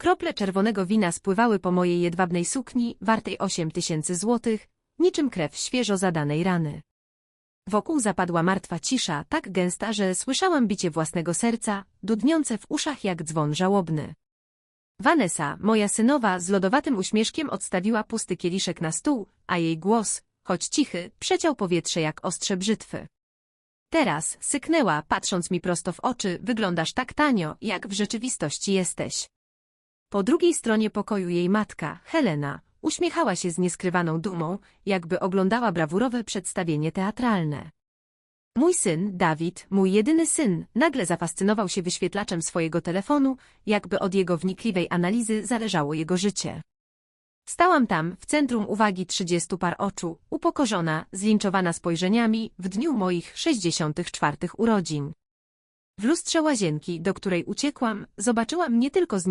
Krople czerwonego wina spływały po mojej jedwabnej sukni, wartej 8 tysięcy złotych, niczym krew świeżo zadanej rany. Wokół zapadła martwa cisza, tak gęsta, że słyszałam bicie własnego serca, dudniące w uszach jak dzwon żałobny. Vanessa, moja synowa, z lodowatym uśmieszkiem odstawiła pusty kieliszek na stół, a jej głos, choć cichy, przeciął powietrze jak ostrze brzytwy. Teraz syknęła, patrząc mi prosto w oczy, wyglądasz tak tanio, jak w rzeczywistości jesteś. Po drugiej stronie pokoju jej matka, Helena, uśmiechała się z nieskrywaną dumą, jakby oglądała brawurowe przedstawienie teatralne. Mój syn, Dawid, mój jedyny syn, nagle zafascynował się wyświetlaczem swojego telefonu, jakby od jego wnikliwej analizy zależało jego życie. Stałam tam, w centrum uwagi trzydziestu par oczu, upokorzona, zlinczowana spojrzeniami, w dniu moich 64 urodzin. W lustrze łazienki, do której uciekłam, zobaczyłam nie tylko zniszczone